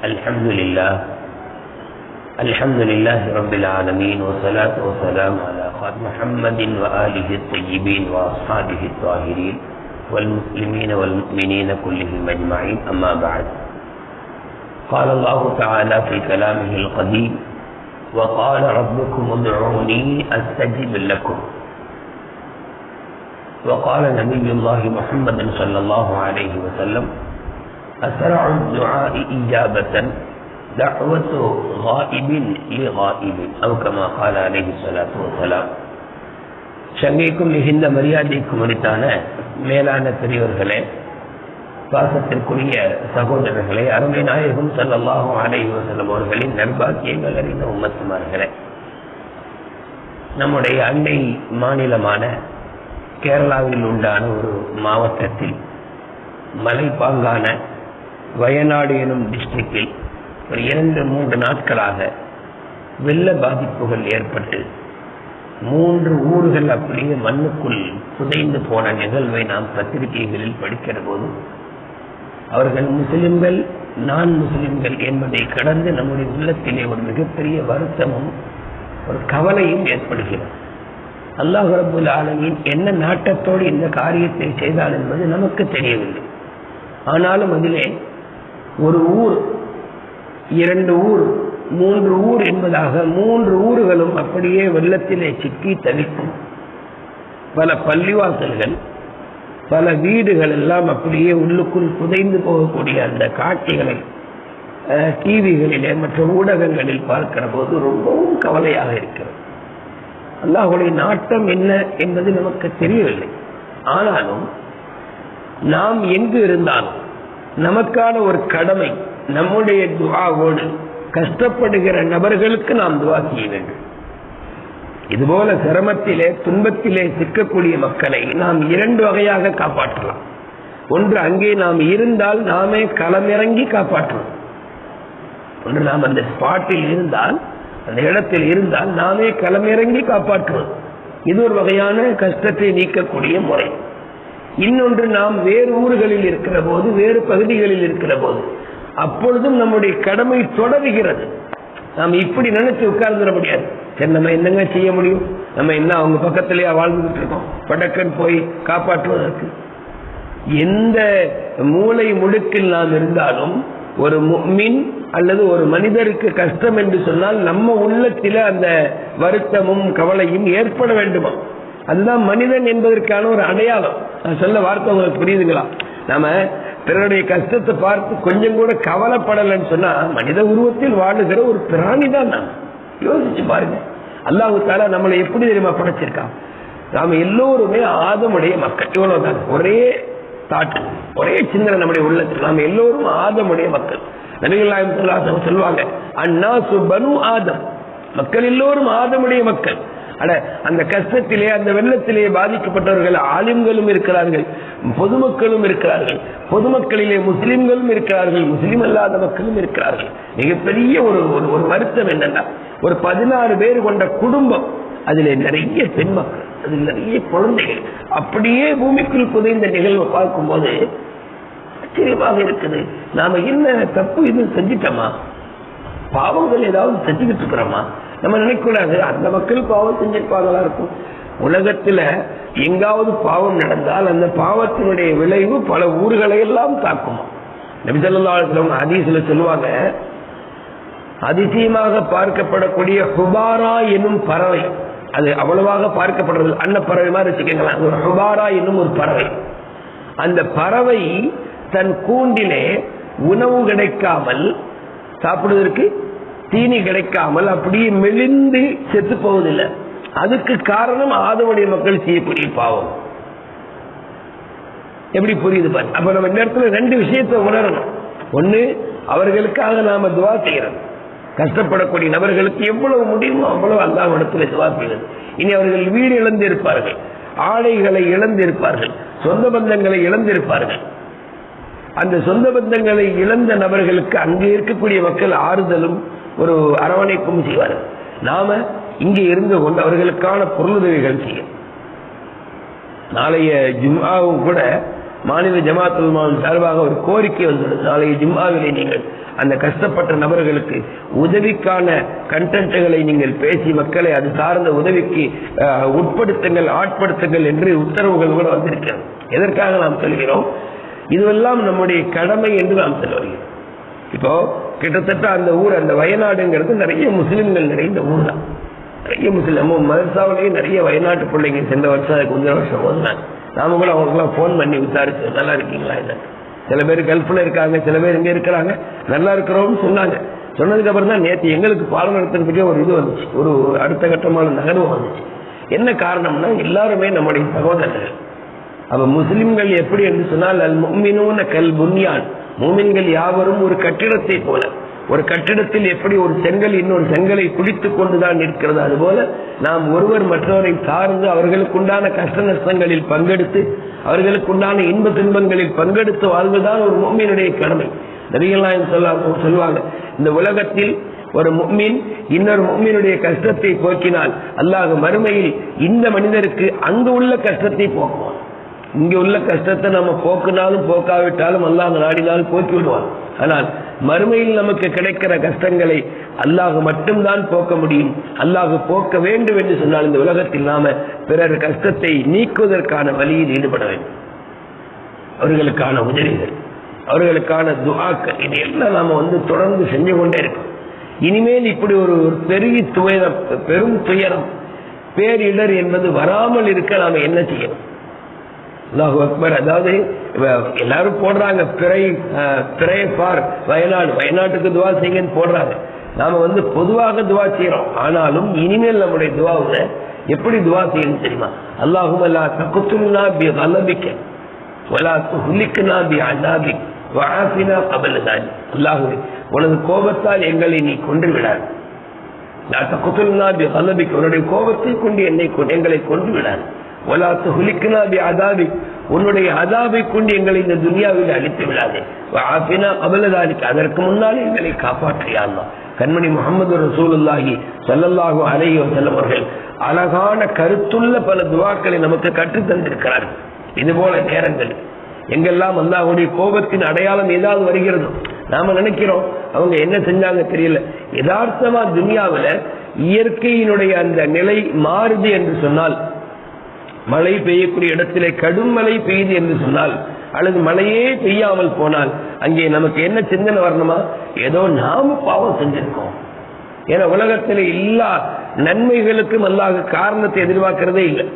الحمد لله. الحمد لله رب العالمين والصلاة والسلام على خاتم محمد وآله الطيبين وأصحابه الطاهرين والمسلمين والمؤمنين كلهم أجمعين. أما بعد قال الله تعالى في كلامه القديم وقال ربكم ادعوني أستجب لكم. وقال نبي الله محمد صلى الله عليه وسلم أسرع الدعاء إجابة دعوة غائب لغائب أو كما قال عليه الصلاة والسلام சங்கைக்கும் மிகுந்த மரியாதைக்கும் உரித்தான மேலான பெரியவர்களே பாசத்திற்குரிய சகோதரர்களே அருமை நாயகம் சல்லாஹும் அலைஹி வசல்லம் அவர்களின் நர்பாக்கியங்கள் அறிந்த உம்மத்துமார்களே நம்முடைய அண்டை மாநிலமான கேரளாவில் உண்டான ஒரு மாவட்டத்தில் மலைப்பாங்கான வயநாடு எனும் டிஸ்ட்ரிக்டில் ஒரு இரண்டு மூன்று நாட்களாக வெள்ள பாதிப்புகள் ஏற்பட்டு மூன்று ஊர்கள் அப்படியே மண்ணுக்குள் புதைந்து போன நிகழ்வை நாம் பத்திரிகைகளில் படிக்கிற போது அவர்கள் முஸ்லிம்கள் நான் முஸ்லிம்கள் என்பதை கடந்து நம்முடைய உள்ளத்திலே ஒரு மிகப்பெரிய வருத்தமும் ஒரு கவலையும் ஏற்படுகிறது. அல்லாஹ் ரபுல் ஆலமின் என்ன நாட்டத்தோடு இந்த காரியத்தை செய்தார் என்பது நமக்கு தெரியவில்லை. ஆனாலும் அதிலே ஒரு ஊர் இரண்டு ஊர் மூன்று ஊர் என்பதாக மூன்று ஊர்களும் அப்படியே வெள்ளத்திலே சிக்கி தவிக்கும். பல பள்ளிவாசல்கள் பல வீடுகள் எல்லாம் அப்படியே உள்ளுக்குள் புதைந்து போகக்கூடிய அந்த காட்சிகளை டிவிகளிலே மற்ற ஊடகங்களில் பார்க்கிற போது ரொம்பவும் கவலையாக இருக்கிறது. அல்லாஹுடைய நாட்டம் என்ன என்பது நமக்கு தெரியவில்லை. ஆனாலும் நாம் எங்கு இருந்தாலும் நமக்கான ஒரு கடமை நம்முடைய துவாவோடு கஷ்டப்படுகிற நபர்களுக்கு நாம் துவா செய்ய வேண்டும். இதுபோல சிரமத்திலே துன்பத்திலே சிக்கக்கூடிய மக்களை நாம் இரண்டு வகையாக காப்பாற்றலாம். ஒன்று அங்கே நாம் இருந்தால் நாமே களமிறங்கி காப்பாற்றலாம் ஒன்று நாம் அந்த ஸ்பாட்டில் இருந்தால் அந்த இடத்தில் இருந்தால் நாமே களமிறங்கி காப்பாற்றுவோம் இது ஒரு வகையான கஷ்டத்தை நீக்கக்கூடிய முறை. இன்னொன்று நாம் வேறு ஊர்களில் இருக்கிற போது வேறு பகுதிகளில் இருக்கிற போது. அப்பொழுதும் நம்முடைய கடமை தொடருகிறது. நாம் இப்படி நினைச்சு உட்கார்ந்துட முடியாது. சரி நம்ம என்னங்க செய்ய முடியும்? நம்ம என்ன அவங்க பக்கத்திலேயே வாழ்ந்துகிட்டு இருக்கோம். படக்கன் போய் காப்பாற்றுவதற்கு. எந்த மூளை முடுக்கில் நாம் இருந்தாலும் ஒரு மின் அல்லது ஒரு மனிதருக்கு கஷ்டம் என்று சொன்னால் நம்ம உள்ளத்தில அந்த வருத்தமும் கவலையும் ஏற்பட வேண்டுமா? அதுதான் மனிதன் என்பதற்கான ஒரு அடையாளம். சொல்ல வார்த்தை உங்களுக்கு புரியுதுங்களா? நாம பிறருடைய கஷ்டத்தை பார்த்து கொஞ்சம் கூட கவலைப்படலைன்னு சொன்னா மனித உருவத்தில் வாழுகிற ஒரு பிராணி தான் நான் யோசிச்சு பாருங்க. அல்லாஹு தாலா நம்மளை எப்படி தெரியுமா படைச்சிருக்கான் நாம எல்லோருமே ஆதமுடைய மக்கள். இவ்வளவுதான். ஒரே தாட்டு ஒரே சிந்தனை நம்முடைய உள்ளத்தில். நாம எல்லோரும் ஆதமுடைய மக்கள். நபிகள் சொல்லுவாங்க அண்ணா சுபனு ஆதம். மக்கள் எல்லோரும் ஆதமுடைய மக்கள். அட அந்த கஷ்டத்திலே அந்த வெள்ளத்திலே பாதிக்கப்பட்டவர்கள் ஆலிம்களும் இருக்கிறார்கள் பொதுமக்களும் இருக்கிறார்கள் பொதுமக்களிலே முஸ்லிம்களும் இருக்கிறார்கள் முஸ்லிம் அல்லாத மக்களும் இருக்கிறார்கள். மிகப்பெரிய ஒரு ஒரு வருத்தம் என்னன்னா ஒரு பதினாறு பேர் கொண்ட குடும்பம் அதிலே நிறைய பெண் மக்கள் அதில் நிறைய குழந்தைகள். அப்படியே பூமிக்குள் புதைந்த நிகழ்வை பார்க்கும்போது ஆச்சரியமாக இருக்குது. நாம என்ன தப்பு இது செஞ்சிட்டோமா? பாவங்கள் ஏதாவது செஞ்சுக்கிட்டு இருக்கிறோமா? நம்ம நினைக்கூடாது அந்த மக்கள் பாவம் செஞ்சிருப்பாங்களா இருக்கும். உலகத்துல எங்காவது பாவம் நடந்தால் அந்த பாவத்தினுடைய விளைவு பல ஊர்களை எல்லாம் தாக்குமா. அதிசல ஹதீஸ்ல சொல்லுவாங்க அதிசயமாக பார்க்கப்படக்கூடிய ஹுபாரா என்னும் பறவை. அது அவ்வளவாக பார்க்கப்படுறது. அன்ன பறவை மாதிரி வச்சுக்கோங்களேன். ஒரு ஹுபாரா என்னும் ஒரு பறவை. அந்த பறவை தன் கூண்டிலே உணவு கிடைக்காமல் சாப்பிடுவதற்கு தீனி கிடைக்காமல் அப்படியே மெலிந்து செத்து போவதில்லை. அதுக்கு காரணம் ஆதமுடைய மக்கள் செய்யக்கூடிய பாவம். எப்படி புரியுது பாரு? அப்ப நம்ம இந்த இடத்துல ரெண்டு விஷயத்தை உணரணும். ஒண்ணு அவர்களுக்காக நாம துவா செய்யறது கஷ்டப்படக்கூடிய நபர்களுக்கு எவ்வளவு முடியுமோ அவ்வளவு அல்லாஹ் இடத்துல துவா செய்வது இனி அவர்கள் வீடு இழந்திருப்பார்கள். ஆடைகளை இழந்திருப்பார்கள். சொந்த பந்தங்களை இழந்திருப்பார்கள். அந்த சொந்த பந்தங்களை இழந்த நபர்களுக்கு அங்கே இருக்கக்கூடிய மக்கள் ஆறுதலும் ஒரு அரவணைப்பும் செய்வார்கள் நாம இங்கே இருந்து கொண்டு அவர்களுக்கான பொருளுதவிகள் செய்யும் நாளைய ஜும்மாவும் கூட மாநில ஜமாத்துல் சார்பாக ஒரு கோரிக்கை வந்துள்ளது நாளைய ஜிம்மாவிலே நீங்கள் அந்த கஷ்டப்பட்ட நபர்களுக்கு உதவிக்கான கண்டென்ட்டுகளை நீங்கள் பேசி மக்களை அது சார்ந்த உதவிக்கு உட்படுத்துங்கள் ஆட்படுத்துங்கள் என்று உத்தரவுகள் கூட வந்திருக்கிறது. எதற்காக நாம் சொல்கிறோம்? இதுவெல்லாம் நம்முடைய கடமை என்று நாம் சொல்ல இப்போ கிட்டத்தட்ட அந்த ஊர் அந்த வயநாடுங்கிறது நிறைய முஸ்லிம்கள் நிறைந்த ஊர் தான் நிறைய முஸ்லிம் மதர்சாவிலேயே நிறைய வயநாட்டு பிள்ளைங்க சென்ற வருஷம் அதுக்கு முந்தின வருஷம் ஓதுனாங்க. நாம கூட அவங்களுக்குலாம் ஃபோன் பண்ணி விசாரிச்சு நல்லா இருக்கீங்களா என்ன? சில பேர் கல்ஃபில் இருக்காங்க சில பேர் இங்கே இருக்கிறாங்க நல்லா இருக்கிறோம்னு சொன்னாங்க. சொன்னதுக்கு அப்புறம் தான் நேற்று எங்களுக்கு பாலம் நடத்துறதுக்கே ஒரு இது வந்துச்சு. ஒரு அடுத்த கட்டமான நகர்வு வந்துச்சு. என்ன காரணம்னா எல்லாருமே நம்முடைய சகோதரர்கள். அப்ப முஸ்லிம்கள் எப்படி என்று சொன்னால் அல் முஃமினூன கல் புன்யான். மூமின்கள் யாவரும் ஒரு கட்டிடத்தை போல. ஒரு கட்டிடத்தில் எப்படி ஒரு செங்கல் இன்னொரு செங்கலை பிடித்துக் கொண்டுதான் நிற்கிறது. அதுபோல நாம் ஒருவர் மற்றவரை சார்ந்து அவர்களுக்குண்டான கஷ்ட நஷ்டங்களில் பங்கெடுத்து அவர்களுக்குண்டான இன்ப துன்பங்களில் பங்கெடுத்து வாழ்வதுதான் ஒரு மூமியினுடைய கடமை. நபிகள்லாம் சொல்ல சொல்லுவாங்க இந்த உலகத்தில் ஒரு முக்மீன் இன்னொரு முக்மீனுடைய கஷ்டத்தை போக்கினால் அல்லாஹ் மறுமையில் இந்த மனிதருக்கு அங்கு உள்ள கஷ்டத்தை போக்குவான். இங்க உள்ள கஷ்டத்தை நம்ம போக்குனாலும் போக்காவிட்டாலும் அல்லாஹ் நாடினாலும் போக்கி விடுவான். ஆனால் மறுமையில் நமக்கு கிடைக்கிற கஷ்டங்களை அல்லாஹ் மட்டும்தான் போக்க முடியும். அல்லாஹ் போக்க வேண்டும் என்று சொன்னால் இந்த உலகத்தில் நாம பிறர் கஷ்டத்தை நீக்குவதற்கான வழியில் ஈடுபட வேண்டும். அவர்களுக்கான உதவிகள் அவர்களுக்கான துஆக்கள் இது எல்லாம் நாம வந்து தொடர்ந்து செஞ்சு கொண்டே இருக்கோம் இனிமேல் இப்படி ஒரு ஒரு பெரிய துயரம் பெரும் துயரம் பேரிடர் என்பது வராமல் இருக்க நாம என்ன செய்யணும்? அல்லாஹு அக்பர். அதாவது எல்லாரும் போடுறாங்க. பிறை அஹ், பிறை பார். வயநாடு வயநாட்டுக்கு துவா செய்யுங்கன்னு போடுறாங்க. நாம வந்து பொதுவாக துவா செய்யறோம் ஆனாலும் இனிமேல் நம்முடைய துவாவில் எப்படி துவா செய்யணும் தெரியுமா? அல்லாஹும் அல்லா தகுத்துல்லா பி கலபிக்க. வலா துஹ்லிக்னா பி அல்லாபி வஆஃபினா கபல தாலி அல்லாஹுவே உனது கோபத்தால் எங்களை நீ கொன்று விடாது லா தகுத்துல்னா பி கலபிக் உன்னுடைய கோபத்தை கொண்டு என்னை எங்களை கொன்று விடாது உன்னுடைய அதாபை கொண்டு எங்களை இந்த துனியாவில் அழித்து விடாதே. வஆஃபினா அதற்கு முன்னால் எங்களை காப்பாற்றியா கண்மணி முகமது ரசூலுல்லாஹி சல்லல்லாஹு அலையோ செல்லவர்கள் அழகான கருத்துள்ள பல துவாக்களை நமக்கு கற்றுத் தந்திருக்கிறார்கள் இது போல நேரங்கள். எங்கெல்லாம் அல்லாஹுடைய கோபத்தின் அடையாளம் ஏதாவது வருகிறதோ நாம நினைக்கிறோம் அவங்க என்ன செஞ்சாங்க தெரியல. யதார்த்தமா துனியாவுல இயற்கையினுடைய அந்த நிலை மாறுது என்று சொன்னால் மழை பெய்யக்கூடிய இடத்திலே கடும் மழை பெய்யுது என்று சொன்னால் அல்லது மழையே பெய்யாமல் போனால் அங்கே நமக்கு என்ன சிந்தனை வரணுமா? ஏதோ நாம பாவம் செஞ்சிருக்கோம். ஏன்னா உலகத்தில் எல்லா நன்மைகளுக்கும் அல்லாஹ் காரணத்தை எதிர்பார்க்கிறதே இல்லை.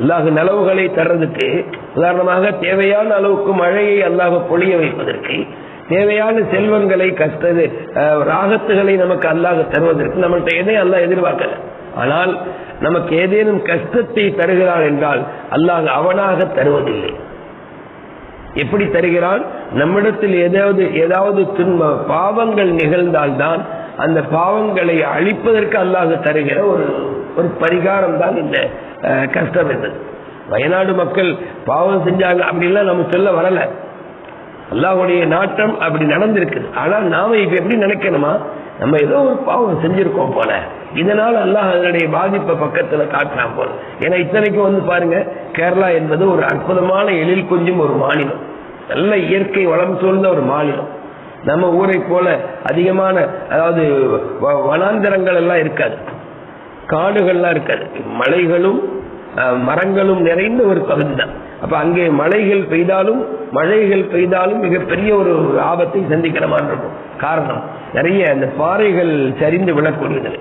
அல்லாஹ் நலவுகளை தர்றதுக்கு உதாரணமாக தேவையான அளவுக்கு மழையை அல்லாஹ் பொழிய வைப்பதற்கு தேவையான செல்வங்களை கஷ்ட ராகத்துகளை நமக்கு அல்லாஹ் தருவதற்கு நம்மள்கிட்ட எதையும் அல்லாஹ் எதிர்பார்க்கல. ஆனால் நமக்கு ஏதேனும் கஷ்டத்தை தருகிறான் என்றால் அல்லாஹ் அவனாக தருவதில்லை. எப்படி தருகிறான்? நம்மிடத்தில் ஏதாவது ஏதாவது துன்ப பாவங்கள் நிகழ்ந்தால்தான் அந்த பாவங்களை அழிப்பதற்கு அல்லாஹ் தருகிற ஒரு ஒரு பரிகாரம் தான் இந்த அஹ், கஷ்டம் என்பது. வயநாடு மக்கள் பாவம் செஞ்சாங்க அப்படின்லாம் நம்ம சொல்ல வரல. அல்லாஹுடைய நாட்டம் அப்படி நடந்திருக்குது. ஆனா நாம இப்ப எப்படி நினைக்கணுமா? நம்ம ஏதோ ஒரு பாவம் செஞ்சிருக்கோம் போல. இதனால அல்லாஹ் அதனுடைய பாதிப்பை பக்கத்துல காட்டுறான் போல. ஏன்னா இத்தனைக்கும் வந்து பாருங்க கேரளா என்பது ஒரு அற்புதமான எழில் கொஞ்சம் ஒரு மாநிலம். நல்ல இயற்கை வளம் சூழ்ந்த ஒரு மாநிலம். நம்ம ஊரை போல அதிகமான அதாவது வ- எல்லாம் இருக்காது. காடுகள்லாம் இருக்காது. மலைகளும் மரங்களும் நிறைந்த ஒரு பகுதி தான் அப்ப அங்கே மலைகள் பெய்தாலும் மழைகள் பெய்தாலும் மிகப்பெரிய ஒரு ஆபத்தை சந்திக்கிற மாதிரி இருக்கும் காரணம். நிறைய அந்த பாறைகள் சரிந்து விழக்கூடியது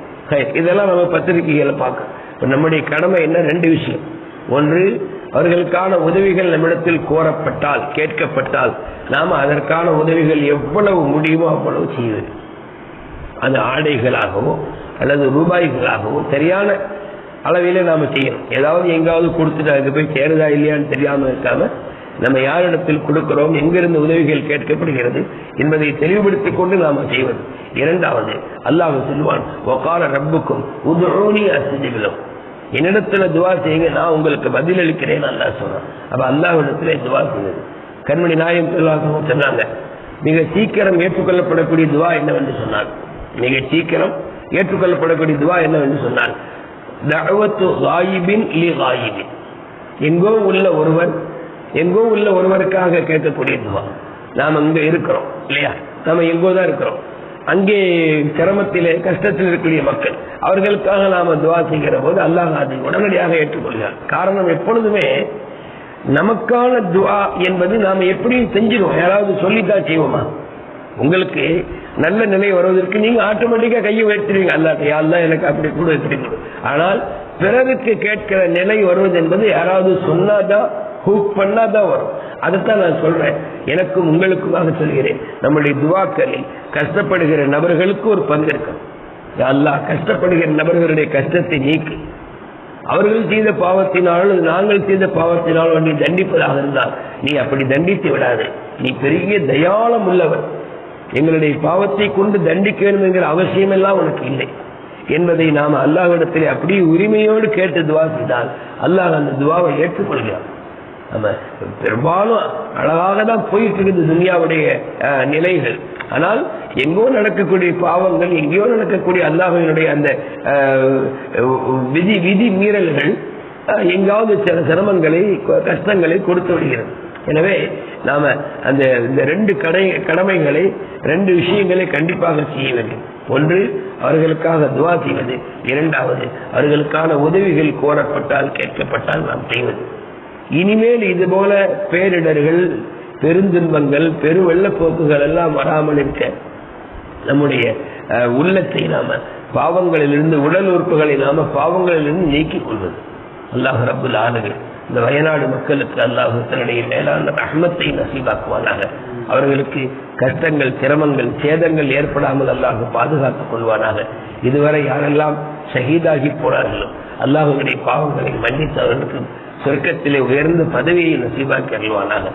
இதெல்லாம் நம்ம பத்திரிகைகளை பார்க்கணும் இப்ப நம்முடைய கடமை என்ன? ரெண்டு விஷயம். ஒன்று அவர்களுக்கான உதவிகள் நம்மிடத்தில் கோரப்பட்டால் கேட்கப்பட்டால் நாம அதற்கான உதவிகள் எவ்வளவு முடியுமோ அவ்வளவு செய்வது. அது ஆடைகளாகவோ அல்லது ரூபாய்களாகவோ சரியான அளவிலே நாம செய்யணும். ஏதாவது எங்காவது கொடுத்துட்டு அதுக்கு போய் சேருதா இல்லையான்னு தெரியாம இருக்காமல் நம்ம யாரிடத்தில் கொடுக்கிறோம் எங்கிருந்து உதவிகள் கேட்கப்படுகிறது என்பதை தெளிவுபடுத்திக் கொண்டு நாம செய்வது. இரண்டாவது அல்லாஹ் சொல்லுவான் ஒக்கால ரப்புக்கும் உதுரோனி என்னிடத்துல துவா செய்யுங்க நான் உங்களுக்கு பதில் அளிக்கிறேன் அல்லா சொல்றேன். அப்ப அல்லாஹ்விடத்துல துவா செய்யுது. கண்மணி நாயம் சொல்லாகவும் சொன்னாங்க மிக சீக்கிரம் ஏற்றுக்கொள்ளப்படக்கூடிய துவா என்னவென்று சொன்னார். மிக சீக்கிரம் ஏற்றுக்கொள்ளப்படக்கூடிய துவா என்னவென்று சொன்னார். எங்கோ உள்ள ஒருவர் எங்கோ உள்ள ஒருவருக்காக கேட்கக்கூடிய துவா. நாம் அங்க இருக்கிறோம் இல்லையா? நாம எங்கோ தான் இருக்கிறோம். அங்கே சிரமத்திலே கஷ்டத்தில் இருக்கக்கூடிய மக்கள் அவர்களுக்காக நாம துவா செய்கிற போது அல்லாஹ் அதை உடனடியாக ஏற்றுக்கொள்கிறார். காரணம் எப்பொழுதுமே நமக்கான துவா என்பது நாம எப்படியும் செஞ்சிருவோம்? யாராவது சொல்லித்தான் செய்வோமா? உங்களுக்கு நல்ல நிலை வருவதற்கு நீங்க ஆட்டோமேட்டிக்கா கையை உயர்த்துவீங்க அல்லாட்ட அல்லா எனக்கு அப்படி கூட இப்படி கொடு ஆனால் பிறருக்கு கேட்கிற நிலை வருவது என்பது யாராவது சொன்னாதான் ஹூக் பண்ணாதான் வரும். அதைத்தான் நான் சொல்றேன். எனக்கும் உங்களுக்குமாக சொல்கிறேன். நம்முடைய துவாக்களில் கஷ்டப்படுகிற நபர்களுக்கு ஒரு பங்கு இருக்கும் அல்லா அல்லாஹ் கஷ்டப்படுகிற நபர்களுடைய கஷ்டத்தை நீக்கு. அவர்கள் செய்த பாவத்தினாலும் நாங்கள் செய்த பாவத்தினாலும் நீ தண்டிப்பதாக இருந்தால் நீ அப்படி தண்டித்து விடாது. நீ பெரிய தயாளம் உள்ளவர் எங்களுடைய பாவத்தை கொண்டு தண்டிக்க வேண்டும் என்கிற அவசியம் எல்லாம் உனக்கு இல்லை. என்பதை நாம் அல்லாஹ்விடத்திலே அப்படியே உரிமையோடு கேட்டு துவா செய்தால் அல்லாஹ் அந்த துவாவை ஏற்றுக்கொள்கிறான். நம்ம பெரும்பாலும் அழகாக தான் போயிட்டு இருக்குது துனியாவுடைய நிலைகள். ஆனால் எங்கோ நடக்கக்கூடிய பாவங்கள் எங்கேயோ நடக்கக்கூடிய அல்லாஹினுடைய அந்த விதி விதி மீறல்கள் எங்காவது சில சிரமங்களை க- கஷ்டங்களை கொடுத்து விடுகிறது. எனவே நாம அந்த இந்த ரெண்டு கடை கடமைகளை ரெண்டு விஷயங்களை கண்டிப்பாக செய்ய வேண்டும். ஒன்று அவர்களுக்காக துவா செய்வது. இரண்டாவது அவர்களுக்கான உதவிகள் கோரப்பட்டால் கேட்கப்பட்டால் நாம் செய்வது. இனிமேல் இது போல பேரிடர்கள் பெருந்துன்பங்கள் பெரு வெள்ளப்போக்குகள் எல்லாம் வராமல் இருக்க நம்முடைய உள்ளத்தை நாம பாவங்களிலிருந்து உடல் உறுப்புகளை நாம பாவங்களிலிருந்து நீக்கிக் கொள்வது. அல்லாஹ் ரபுல் ஆளுகள் இந்த வயநாடு மக்களுக்கு அல்லாஹ் தன்னுடைய மேலான ரஹ்மத்தை நசீவாக்குவானாக. அவர்களுக்கு கஷ்டங்கள் சிரமங்கள் சேதங்கள் ஏற்படாமல் அல்லாஹ் பாதுகாத்துக் கொள்வானாக. இதுவரை யாரெல்லாம் ஷஹீதாகி போனார்களோ அல்லாஹுடைய பாவங்களை மன்னித்து அவர்களுக்கு சொர்க்கத்திலே உயர்ந்த பதவியை நசீபாக்கி அருள்வானாக.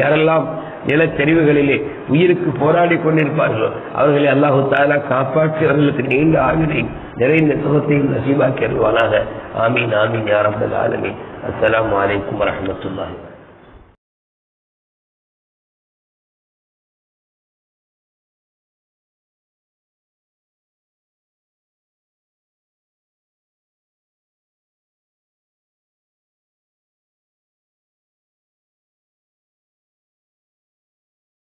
யாரெல்லாம் நிலத்தெரிவுகளிலே உயிருக்கு போராடி கொண்டிருப்பார்களோ அவர்களை அல்லாஹு தாலா காப்பாற்றி அவர்களுக்கு நீண்ட ஆயுளை நிறைந்த சுகத்தையும் நசீபாக்கி அருள்வானாக. ஆமீன் ஆமீன் யாரம்பல் ஆலமி அஸ்லாம் வலைக்கம் வரமத்துல்லாஹி